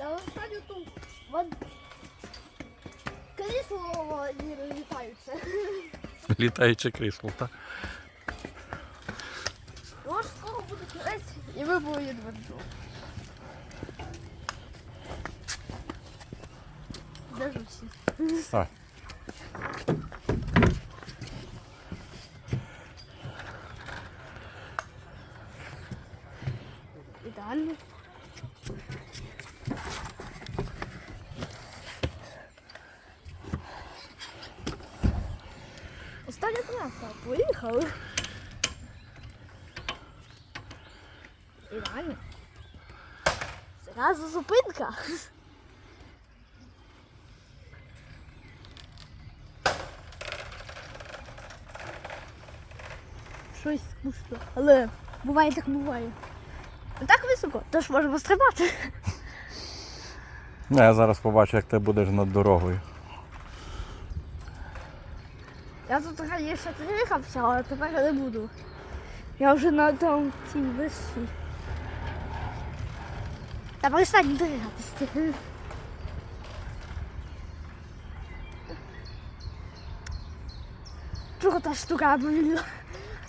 Я останню тут. Вон... Крісло не літаються. Літаюче крісло, так? Може, скоро буде кінець, і ви будете веду. Дождусь. Так. Ідеально. Траса. Поїхали. Ідеально. Зразу зупинка. Щось скучно. Але буває так буває. Так високо, тож можемо стрибати. Ну, я зараз побачу, як ти будеш над дорогою. Ja tu trochę jeszcze trycha wsiała, ale to parę budu. Ja już na tą ci wyszli. Tam jest tak drycha, to jest Czego ta sztuka była?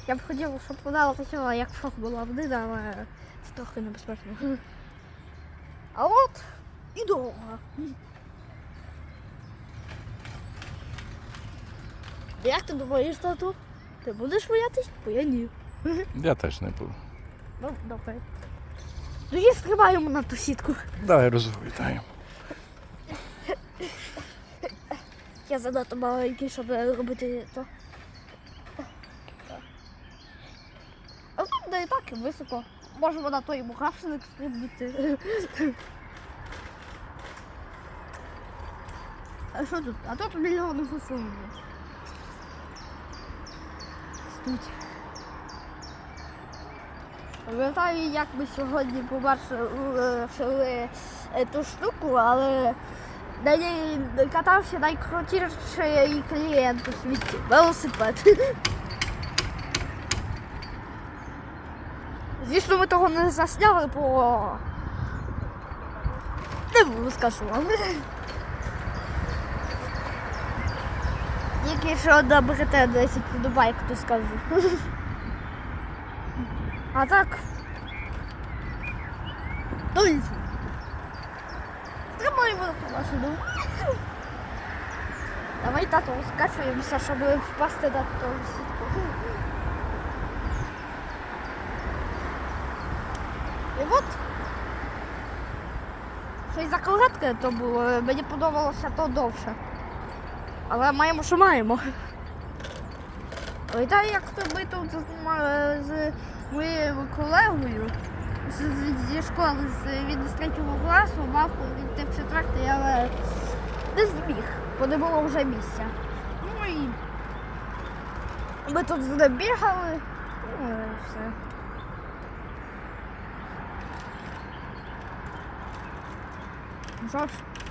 Ja bym chodziła, że podała to jak szok, bo była wdyda, ale to trochę niebezpieczne. A ot, idą. Як ти думаєш, тату? Ти будеш боятись? Бо я ні. Я теж не буду. Ну, добре. Тоді стрибаємо на ту сітку. Давай розвитаємо. Я занадто маленький, щоб робити то. А тут не так і високо. Можемо на той мурашник стрибнути. А що тут? А тут мільйони гусунів. Стуть. Пам'ятаю, як ми сьогодні побачили е, ту штуку, але на ній катався найкрутіший клієнт у світі. Велосипед. Звісно, ми того не засняли, бо не буду скажу вам. Ще одна брете 10 подобайк, то скажу. А так. І Тримаємо на ту машину. Давай тато скачуємося, щоб впасти на ту сітку. І от. Щось за коротке то було. Мені подобалося то довше. Але маємо, що маємо. Ой, та як то ми тут з, моєю колегою зі школи, він з третього класу мав йти в четвертий, але не зміг, бо не було вже місця. Ну і ми тут з ним бігали. Ну і все. Ж?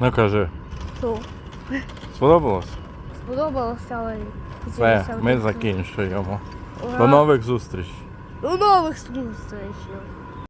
Ну кажи, Що? сподобалось? Сподобалося, але Все, хотілося ми закінчуємо. Ура. До нових зустрічей. До нових зустрічей.